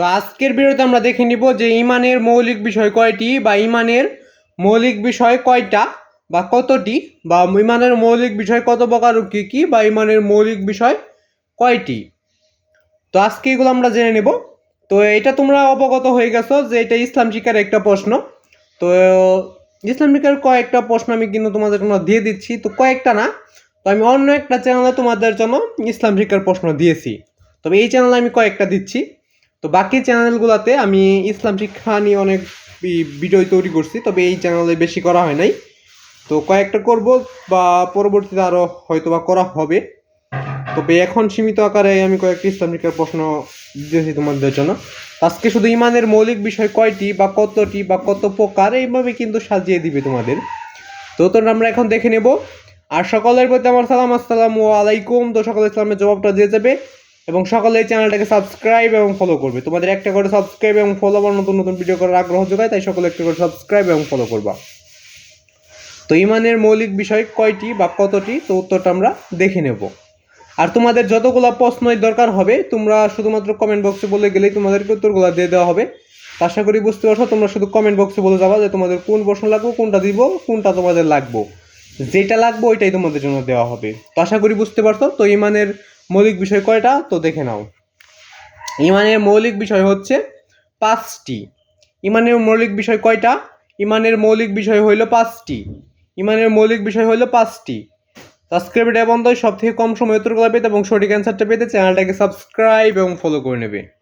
তো আজকের ভিডিওতে আমরা দেখে নিব যে ইমানের মৌলিক বিষয় কয়টি বা ইমানের মৌলিক বিষয় কয়টা বা কতটি বা ইমানের মৌলিক বিষয় কত প্রকার কী কী বা ইমানের মৌলিক বিষয় কয়টি। তো আজকে এগুলো আমরা জেনে নেব। তো এটা তোমরা অবগত হয়ে গেছো যে এটা ইসলাম শিক্ষার একটা প্রশ্ন। তো ইসলাম শিক্ষার কয়েকটা প্রশ্ন আমি কিন্তু তোমাদের জন্য দিয়ে দিচ্ছি। তো কয়েকটা না, তো আমি অন্য একটা চ্যানেলে তোমাদের জন্য ইসলাম শিক্ষার প্রশ্ন দিয়েছি। তবে এই চ্যানেলে আমি কয়েকটা দিচ্ছি। তো বাকি চ্যানেলগুলোতে আমি ইসলাম শিক্ষা নিয়ে অনেক ভিডিও তৈরি করছি, তবে এই চ্যানেলে বেশি করা হয় নাই। তো কয়েকটা করব বা পরবর্তীতে আরও হয়তো বা করা হবে। তবে এখন সীমিত আকারে আমি কয়েকটি ইসলাম শিক্ষার প্রশ্ন দিয়েছি তোমাদের জন্য। আজকে শুধু ইমানের মৌলিক বিষয় কয়টি বা কতটি বা কত প্রকার, এইভাবে কিন্তু সাজিয়ে দিবে তোমাদের। তো তো আমরা এখন দেখে নেব। আর সকলের প্রতি আমার সালাম, আসসালামু আলাইকুম। তো সকলে ইসলামের জবাবটা দিয়ে যাবে। এবং সকলে এই চ্যানেলটাকে সাবস্ক্রাইব এবং ফলো করবে। তোমাদের একটা করে সাবস্ক্রাইব এবং ফলো বা নতুন নতুন ভিডিও করার আগ্রহ যোগায়, তাই সকলে একটা করে সাবস্ক্রাইব এবং ফলো করবা। তো ইমানের মৌলিক বিষয় কয়টি বা কতটি? তো উত্তরটা আমরা দেখে নেব। আর তোমাদের যতগুলো প্রশ্নই দরকার হবে, তোমরা শুধুমাত্র কমেন্ট বক্সে বলে গেলেই তোমাদেরকে উত্তরগুলো দিয়ে দেওয়া হবে। আশা করি বুঝতে পারছ, তোমরা শুধু কমেন্ট বক্সে বলে যাবা যে তোমাদের কোন প্রশ্ন লাগবে, কোনটা দিব, কোনটা তোমাদের লাগবো। যেটা লাগবে, ওইটাই তোমাদের জন্য দেওয়া হবে। তো আশা করি বুঝতে পারছ, তো ইমানের মৌলিক বিষয় কয়টা? তো দেখে নাও। ইমানের মৌলিক বিষয় হচ্ছে পাঁচটি। ইমানের মৌলিক বিষয় কয়টা? ইমানের মৌলিক বিষয় হইল পাঁচটি। ইমানের মৌলিক বিষয় হইল পাঁচটি। সাবস্ক্রাইব এটা বন্ধ সব থেকে কম সময় উত্তর করা পেতে এবং সঠিক অ্যান্সারটা পেতে চ্যানেলটাকে সাবস্ক্রাইব এবং ফলো করে নেবে।